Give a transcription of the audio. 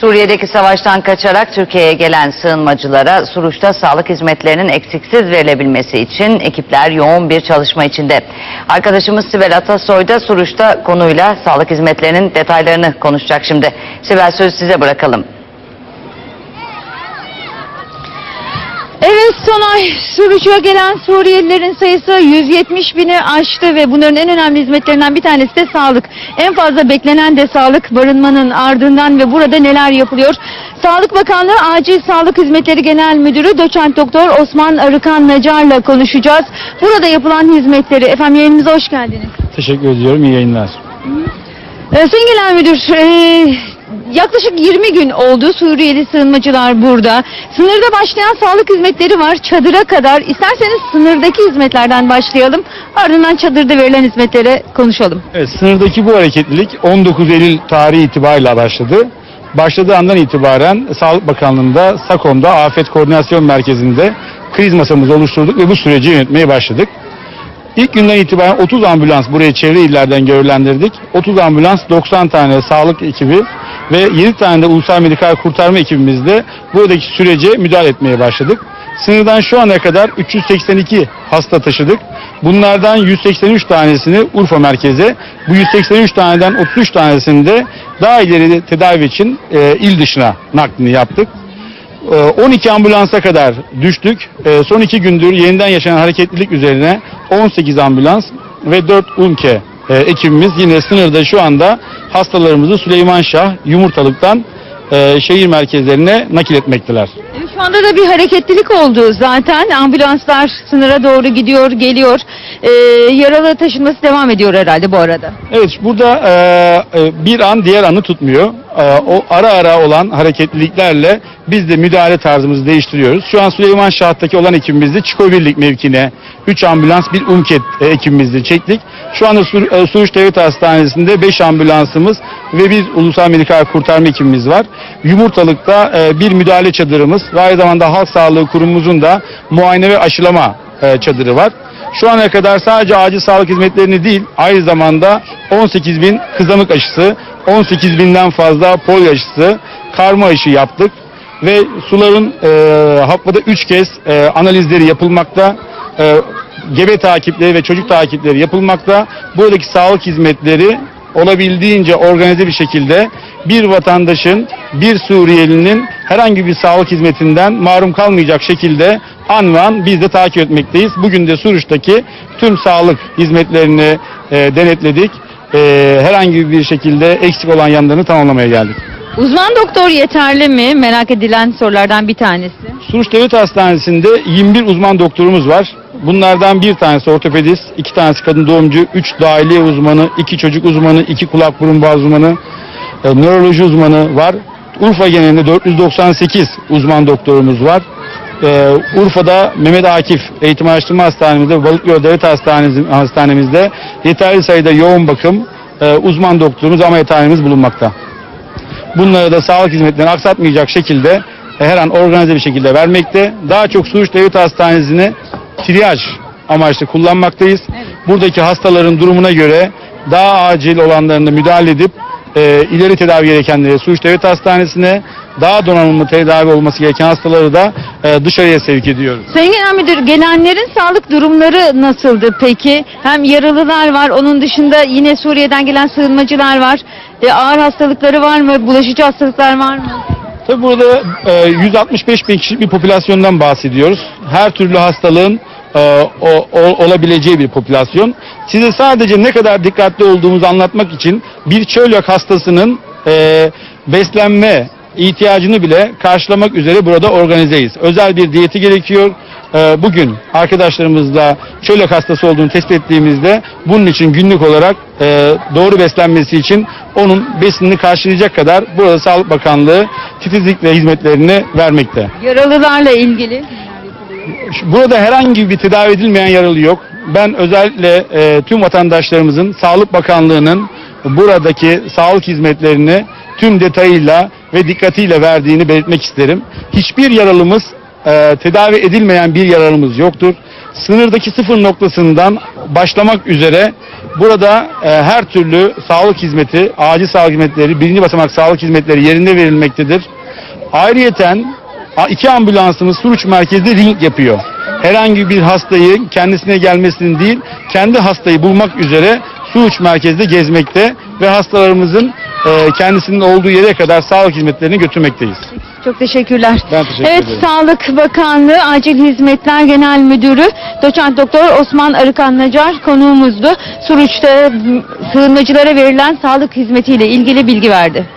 Suriye'deki savaştan kaçarak Türkiye'ye gelen sığınmacılara Suruç'ta sağlık hizmetlerinin eksiksiz verilebilmesi için ekipler yoğun bir çalışma içinde. Arkadaşımız Sibel Atasoy da Suruç'ta konuyla sağlık hizmetlerinin detaylarını konuşacak şimdi. Sibel söz size bırakalım. Evet Sonay, Suruç'a gelen Suriyelilerin sayısı 170 bini aştı ve bunların en önemli hizmetlerinden bir tanesi de sağlık. En fazla beklenen de sağlık barınmanın ardından ve burada neler yapılıyor? Sağlık Bakanlığı Acil Sağlık Hizmetleri Genel Müdürü Doçent Doktor Osman Arıkan Nacar'la konuşacağız. Burada yapılan hizmetleri, efendim yayınımıza hoş geldiniz. Teşekkür ediyorum. İyi yayınlar. Ee, Sayın Genel Müdür, e, yaklaşık 20 gün oldu Suriyeli sığınmacılar burada. Sınırda başlayan sağlık hizmetleri var çadıra kadar. İsterseniz sınırdaki hizmetlerden başlayalım. Ardından çadırda verilen hizmetlere konuşalım. Evet, sınırdaki bu hareketlilik 19 Eylül tarihi itibariyle başladı. Başladığı andan itibaren Sağlık Bakanlığı'nda, SAKOM'da, Afet Koordinasyon Merkezi'nde kriz masamızı oluşturduk ve bu süreci yönetmeye başladık. İlk günden itibaren 30 ambulans buraya çevre illerden görevlendirdik. 30 ambulans, 90 tane sağlık ekibi ve 7 tane de ulusal medikal kurtarma ekibimizle buradaki sürece müdahale etmeye başladık. Sınırdan şu ana kadar 382 hasta taşıdık. Bunlardan 183 tanesini Urfa merkeze, bu 183 taneden 33 tanesini de daha ileri tedavi için e, il dışına naklini yaptık. Ee, 12 ambulansa kadar düştük. Ee, Son iki gündür yeniden yaşanan hareketlilik üzerine 18 ambulans ve 4 UMKE e, ekibimiz yine sınırda şu anda hastalarımızı Süleymanşah, Yumurtalık'tan e, şehir merkezlerine nakil etmekteler. Şu anda da bir hareketlilik oldu zaten. Ambulanslar sınıra doğru gidiyor, geliyor. Ee, yaralı taşınması devam ediyor herhalde bu arada. Evet burada e, e, bir an diğer anı tutmuyor. E, o ara ara olan hareketliliklerle biz de müdahale tarzımızı değiştiriyoruz. Şu an Süleyman Şahat'taki olan ekibimizde Çiko Birlik mevkine 3 ambulans bir UMKET e, ekibimizle çektik. Şu anda Sur e, Suruç Devlet Hastanesi'nde 5 ambulansımız ve bir ulusal medikal kurtarma ekibimiz var. Yumurtalık'ta e, bir müdahale çadırımız ve aynı zamanda Halk Sağlığı Kurumumuzun da muayene ve aşılama çadırı var. Şu ana kadar sadece acil sağlık hizmetlerini değil, aynı zamanda 18 bin kızamık aşısı, 18 binden fazla polio aşısı, karma aşı yaptık ve suların e, haftada 3 kez e, analizleri yapılmakta, e, gebe takipleri ve çocuk takipleri yapılmakta. Buradaki sağlık hizmetleri olabildiğince organize bir şekilde bir vatandaşın, bir Suriyelinin herhangi bir sağlık hizmetinden mahrum kalmayacak şekilde an ve an biz de takip etmekteyiz. Bugün de Suruç'taki tüm sağlık hizmetlerini e, denetledik. E, herhangi bir şekilde eksik olan yanlarını tamamlamaya geldik. Uzman doktor yeterli mi? Merak edilen sorulardan bir tanesi. Suruç Devlet Hastanesi'nde 21 uzman doktorumuz var. Bunlardan bir tanesi ortopedist, iki tanesi kadın doğumcu, üç dahiliye uzmanı, iki çocuk uzmanı, iki kulak burun boğaz uzmanı, e, nöroloji uzmanı var. Urfa genelinde 498 uzman doktorumuz var. E, Urfa'da Mehmet Akif Eğitim Araştırma Hastanemizde, Balıklıoğlu Devlet Hastanemiz- Hastanemizde yeterli sayıda yoğun bakım e, uzman doktorumuz, ameliyathanemiz bulunmakta. Bunları da sağlık hizmetlerini aksatmayacak şekilde e, her an organize bir şekilde vermekte. Daha çok Suruç Devlet Hastanesi'ni triyaj amaçlı kullanmaktayız. Buradaki hastaların durumuna göre daha acil olanlarını müdahale edip e, ileri tedavi gerekenleri Suruç Devlet Hastanesi'ne daha donanımlı tedavi olması gereken hastaları da e, dışarıya sevk ediyoruz. Sayın Genel Müdür gelenlerin sağlık durumları nasıldı peki? Hem yaralılar var, onun dışında yine Suriye'den gelen sığınmacılar var. E, ağır hastalıkları var mı? Bulaşıcı hastalıklar var mı? Tabii burada e, 165 bin kişilik bir popülasyondan bahsediyoruz. Her türlü hastalığın e, o- o- olabileceği bir popülasyon. Size sadece ne kadar dikkatli olduğumuzu anlatmak için bir çölyak hastasının e, beslenme ihtiyacını bile karşılamak üzere burada organizeyiz. Özel bir diyeti gerekiyor. E, bugün arkadaşlarımızla çölyak hastası olduğunu tespit ettiğimizde bunun için günlük olarak e, doğru beslenmesi için onun besinini karşılayacak kadar burada Sağlık Bakanlığı titizlikle hizmetlerini vermekte. Yaralılarla ilgili. Burada herhangi bir tedavi edilmeyen yaralı yok. Ben özellikle e, tüm vatandaşlarımızın Sağlık Bakanlığı'nın buradaki sağlık hizmetlerini tüm detayıyla ve dikkatiyle verdiğini belirtmek isterim. Hiçbir yaralımız e, tedavi edilmeyen bir yaralımız yoktur. sınırdaki sıfır noktasından başlamak üzere burada e, her türlü sağlık hizmeti, acil sağlık hizmetleri, birinci basamak sağlık hizmetleri yerinde verilmektedir. Ayrıyeten iki ambulansımız Suruç merkezde ring yapıyor. Herhangi bir hastayı kendisine gelmesinin değil, kendi hastayı bulmak üzere Suruç merkezde gezmekte ve hastalarımızın e, kendisinin olduğu yere kadar sağlık hizmetlerini götürmekteyiz. Çok teşekkürler. Ben teşekkür evet, ederim. Sağlık Bakanlığı Acil Hizmetler Genel Müdürü Doçent Doktor Osman Arıkan Nacar konuğumuzdu. Suruç'ta sığınmacılara verilen sağlık hizmetiyle ilgili bilgi verdi.